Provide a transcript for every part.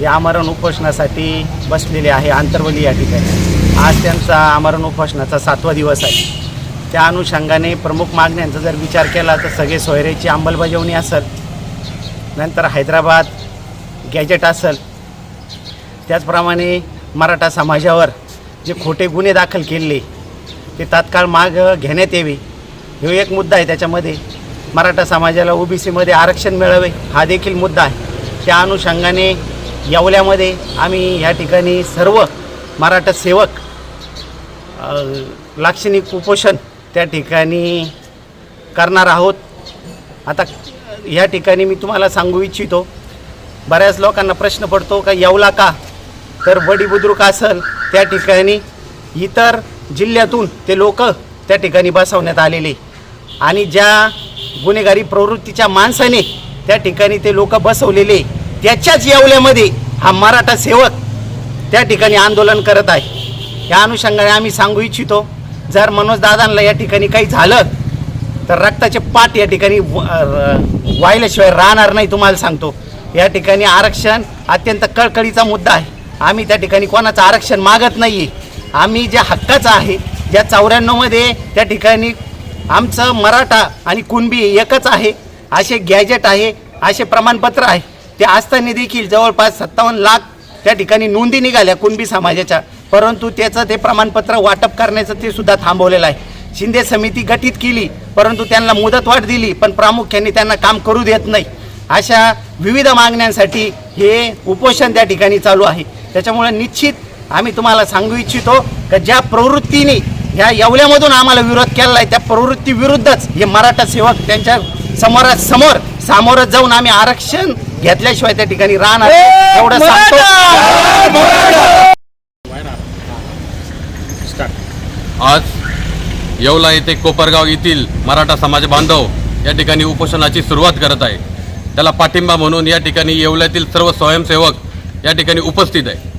या आमरण उपोषणासाठी बसलेले आहे आंतरवली या ठिकाणी. आज त्यांचा आमरण उपोषणाचा सातवा दिवस आहे. त्या अनुषंगाने प्रमुख मागण्यांचा जर विचार केला तर सगळे सोयरेची अंमलबजावणी असेल नंतर हैदराबाद गॅजेट असेल त्याचप्रमाणे मराठा समाजावर जे खोटे गुन्हे दाखल केले ते तात्काळ माग घेण्यात यावे. हे एक मुद्दा आहे त्याच्यामध्ये. मराठा समाजाला ओबीसीमध्ये आरक्षण मिळावे हा देखील मुद्दा आहे. त्या अनुषंगाने येवल्यामध्ये आम्ही या ठिकाणी सर्व मराठा सेवक लाक्षणिक उपोषण त्या ठिकाणी करणार आहोत. आता या ठिकाणी मी तुम्हाला सांगू इच्छितो बऱ्याच लोकांना प्रश्न पडतो का येवला का? तर वडी बुद्रुक असेल त्या ठिकाणी. इतर जिल्ह्यातून ते लोक त्या ठिकाणी बसवण्यात आलेले. आणि ज्या गुन्हेगारी प्रवृत्तीच्या माणसाने त्या ठिकाणी ते लोक बसवलेले त्याच्याच येवल्यामध्ये हा मराठा सेवक त्या ठिकाणी आंदोलन करत आहे. या अनुषंगाने आम्ही सांगू इच्छितो जर मनोज दादांना या ठिकाणी काही झालं तर रक्ताचे पाठ या ठिकाणी व- राहणार नाही तुम्हाला सांगतो. या ठिकाणी आरक्षण अत्यंत कळकळीचा मुद्दा आहे. आम्ही त्या ठिकाणी कोणाचं आरक्षण मागत नाही आहे आम्ही ज्या हक्काचं आहे ज्या चौऱ्याण्णवमध्ये त्या ठिकाणी आमचं मराठा आणि कुणबी एकच आहे असे गॅजेट आहे असे प्रमाणपत्र आहे. ते असताना देखील जवळपास सत्तावन्न लाख त्या ठिकाणी नोंदी निघाल्या कुणबी समाजाच्या. परंतु त्याचं ते प्रमाणपत्र वाटप करण्याचं ते सुद्धा थांबवलेलं आहे. शिंदे समिती गठीत केली परंतु त्यांना मुदतवाढ दिली पण प्रामुख्याने त्यांना काम करू देत नाही. अशा विविध मागण्यांसाठी हे उपोषण त्या ठिकाणी चालू आहे. त्याच्यामुळे निश्चित आम्ही तुम्हाला सांगू इच्छितो की ज्या प्रवृत्तीने ह्या येवल्यामधून आम्हाला विरोध केला आहे त्या प्रवृत्तीविरुद्धच हे मराठा सेवक त्यांच्या समोरासमोर सामोरं जाऊन आम्ही आरक्षण घेतल्याशिवाय त्या ठिकाणी राहणार नाही. एवढं सांगतो. आज येवला येथे कोपरगाव येथील मराठा समाज बांधव या ठिकाणी उपोषणाची सुरुवात करत आहे. त्याला पाठिंबा म्हणून या ठिकाणी येवल्यातील सर्व स्वयंसेवक या ठिकाणी उपस्थित आहे.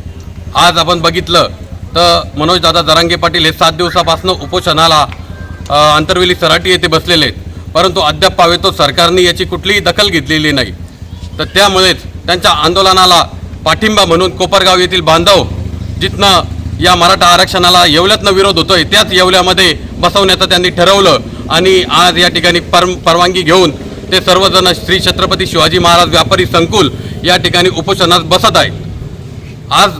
आज आपण बघितलं तर मनोजदादा जरांगे पाटील हे सात दिवसापासून उपोषणाला अ, आंतरवेली सराटी येथे बसलेले आहेत. परंतु अद्याप पावेतो सरकारने याची कुठलीही दखल घेतलेली नाही. तर त्यामुळेच त्यांच्या आंदोलनाला पाठिंबा म्हणून कोपरगाव येथील बांधव जिथनं या मराठा आरक्षणाला येवल्यातनं विरोध होतोय त्याच येवल्यामध्ये बसवण्याचं त्यांनी ठरवलं. आणि आज या ठिकाणी पर परवानगी घेऊन ते सर्वजण श्री छत्रपती शिवाजी महाराज व्यापारी संकुल या ठिकाणी उपोषणात बसत आहेत. आज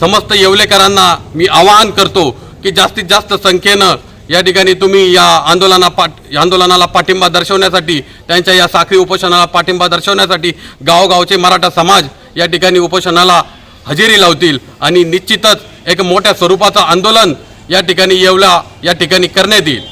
समस्त येवलेकरांना मी आवाहन करतो की जास्तीत जास्त संख्येनं या ठिकाणी तुम्ही या आंदोलना पाठ आंदोलनाला पाठिंबा दर्शवण्यासाठी त्यांच्या या साखळी उपोषणाला पाठिंबा दर्शवण्यासाठी गावगावचे मराठा समाज या ठिकाणी उपोषणाला हजेरी लावतील. आणि निश्चितच एक मोठ्या स्वरूपाचं आंदोलन या ठिकाणी येवला या ठिकाणी करण्यात येईल.